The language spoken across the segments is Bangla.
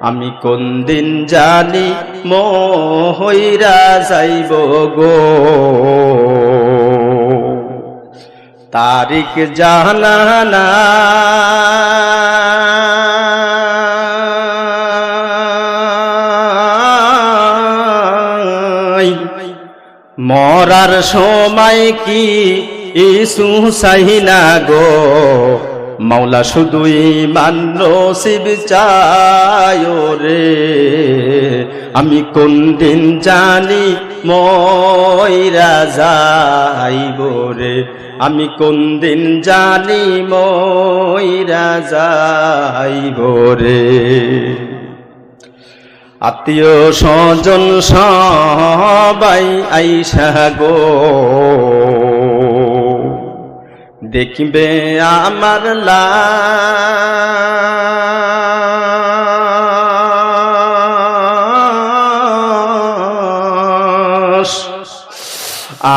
আমি কোন দিন জানি মহইরা যাইব গো। তারিখ জানা মরার সময় কি ইসু সাহিনা গো। মাওলা শুধুই মান্য শিব চায় রে। আমি কোন দিন জানি ময়রা যাইব রে। আমি কোন দিন জানি ময়রা যাইব রে। আত্মীয় স্বজন সবাই আইসা গো। দেখবে আমার লাশ।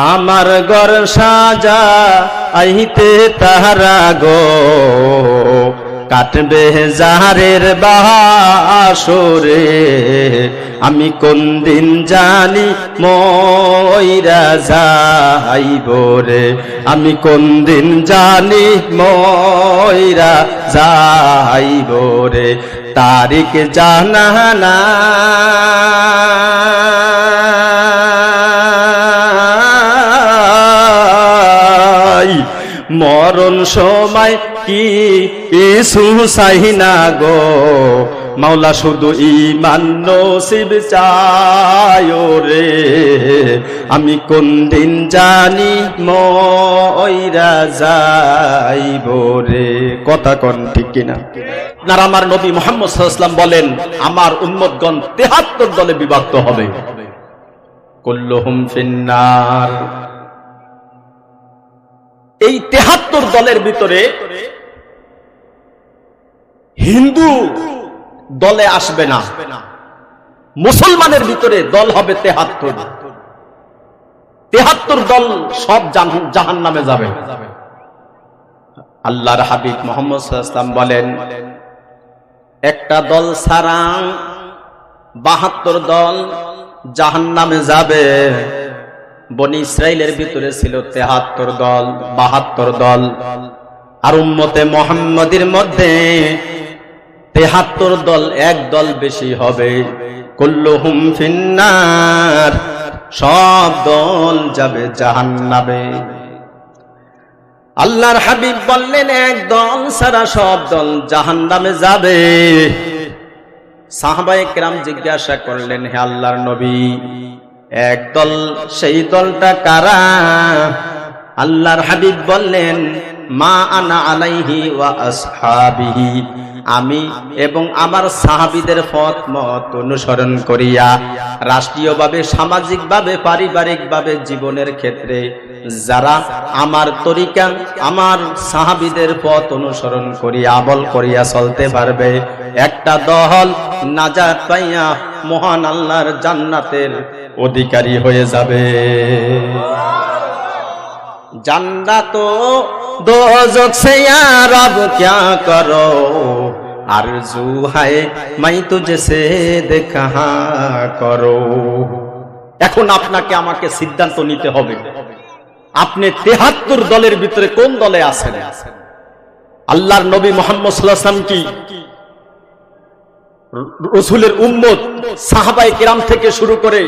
আমার গর সাজা আহিতে তাহারা গো। কাটবে জাহারের বাসরে আমি কোন দিন জানি ময়রা যাইব রে। আমি কোন দিন জানি ময়রা যাইব রে। তারিখ জানা না। মরণ সময় কি ইসু সাহিনা গো? মাওলা শুধু ইমান নসিব চায় রে। আমি কোন দিন জানি ময়রা যাইব রে। কথা কন ঠিক কিনা? আপনার আমার নবী মোহাম্মদ সাল্লাম বলেন, আমার উম্মতগণ তেহাত্তর দলে বিভক্ত হবে। কুল্লুহুম ফিন্নার। এই তেহাত্তর দলের ভিতরে হিন্দু দলে আসবে না। মুসলমানের ভিতরে দল হবে তেহাত্তর। তেহাত্তর দল সব জাহান নামে যাবে। আল্লাহর হাবিব মোহাম্মদ সাল্লাম বলেন, একটা দল সারাং বাহাত্তর দল জাহান নামে যাবে। বনি ইসরায়েলের ভিতরে ছিল তেহাত্তর দল, বাহাত্তর দল। আর উম্মতে মোহাম্মদের মধ্যে তেহাত্তর দল, এক দল বেশি হবে। কুল্লুহুম ফিন্নার, সব দল যাবে জাহান্নাবে আল্লাহর হাবিব বললেন, এক দল সারা সব দল জাহান্নামে যাবে। সাহাবায়ে কেরাম জিজ্ঞাসা করলেন, হে আল্লাহর নবী এক দল সেই দলটা কারা? আল্লাহর হাবিব বললেন, মা আনা আলাইহি ওয়া আসহাবিহি। আমি এবং আমার সাহাবিদের পথ মত অনুসরণ করিয়া রাষ্ট্রীয়ভাবে, সামাজিকভাবে, পারিবারিকভাবে, জীবনের ক্ষেত্রে যারা আমার তরিকা, আমার সাহাবিদের পথ অনুসরণ করিয়া আমল করিয়া চলতে পারবে। একটা দল নাজাত পাইয়া মহান আল্লাহর জান্নাতের অধিকারী হয়ে যাবে। জান্নাত দোজক সে আর আব করো? আর হায় মাই তুঝেছে দেখা করো? এখন আপনাকে আমাকে সিদ্ধান্ত নিতে হবে। আপনি তেহাত্তর দলের ভিতরে কোন দলে আছেন? আল্লাহর নবী মোহাম্মদ সাল্লাহ কি রসুলের উম্মত সাহাবাই কিরাম থেকে শুরু করে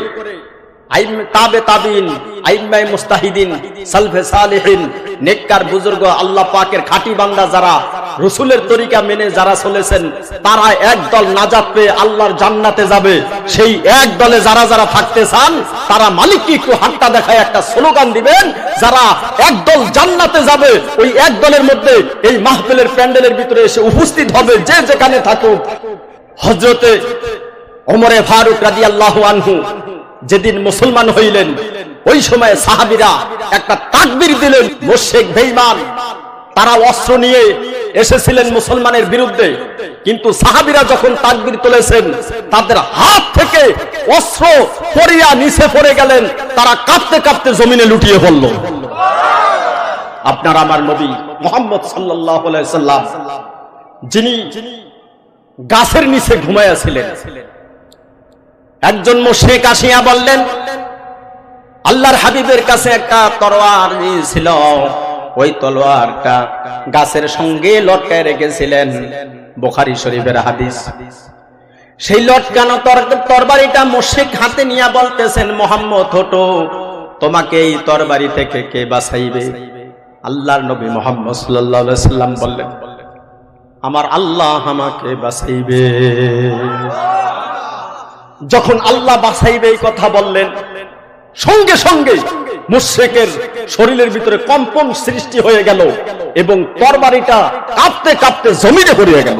তারা হাতটা দেখায় একটা স্লোগান দিবেন, যারা এক দল জান্নাতে যাবে, ওই এক দলের মধ্যে এই মাহফিলের প্যান্ডেলের ভিতরে এসে উপস্থিত হবে, যে যেখানে থাকুক। হজরতে ওমরে ফারুক রাজি আল্লাহ আনহু যেদিন মুসলমান হইলেন, ওই সময় সাহাবিরা একটা তাকবির দিলেন মোশেক বেইমান তারা অস্ত্র নিয়ে এসেছিলেন মুসলমানের বিরুদ্ধে। কিন্তু সাহাবিরা যখন তাকবির তুলেছেন, তাদের হাত থেকে অস্ত্র পড়িয়া নিচে পড়ে গেলেন, তারা কাঁপতে কাঁপতে জমিনে লুটিয়ে পড়ল। আপনার আমার নবী মোহাম্মদ সাল্লাহ সাল্লাম, যিনি গাছের নিচে ঘুমাইয়াছিলেন একজন মুশরিক আসিয়া বললেন, আল্লাহর হাবিবের কাছে একটা তরোয়ার ছিল ওই তলোয়ারটা গাছের সঙ্গে লটকায় রেখেছিলেন বোখারি শরীফের হাদিস। সেই লটকানো তর- তরবারিটা মুশরিক হাতে নিয়ে বলতেছেন, মোহাম্মদ হটো তোমাকে এই তরবারি থেকে কে বাঁচাইবে আল্লাহর নবী মোহাম্মদ সাল্লাম বললেন আমার আল্লাহ আমাকে বাঁচাইবে। যখন আল্লাহ বাঁচাইবে এই কথা বললেন, সঙ্গে সঙ্গে মুশ্রেকের শরীরের ভিতরে কম্পন সৃষ্টি হয়ে গেল এবং তরবারিটা কাঁপতে কাঁপতে জমিনে পড়িয়ে গেল।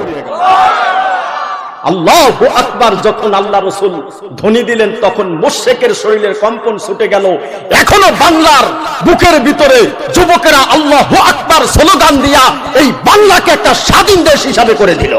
আল্লাহ আকবার যখন আল্লাহ রসুল ধ্বনি দিলেন, তখন মোশেকের শরীরের কম্পন ছুটে গেল। এখনও বাংলার বুকের ভিতরে যুবকেরা আল্লাহ আকবার স্লোগান দিয়া এই বাংলাকে একটা স্বাধীন দেশ হিসাবে করে দিল।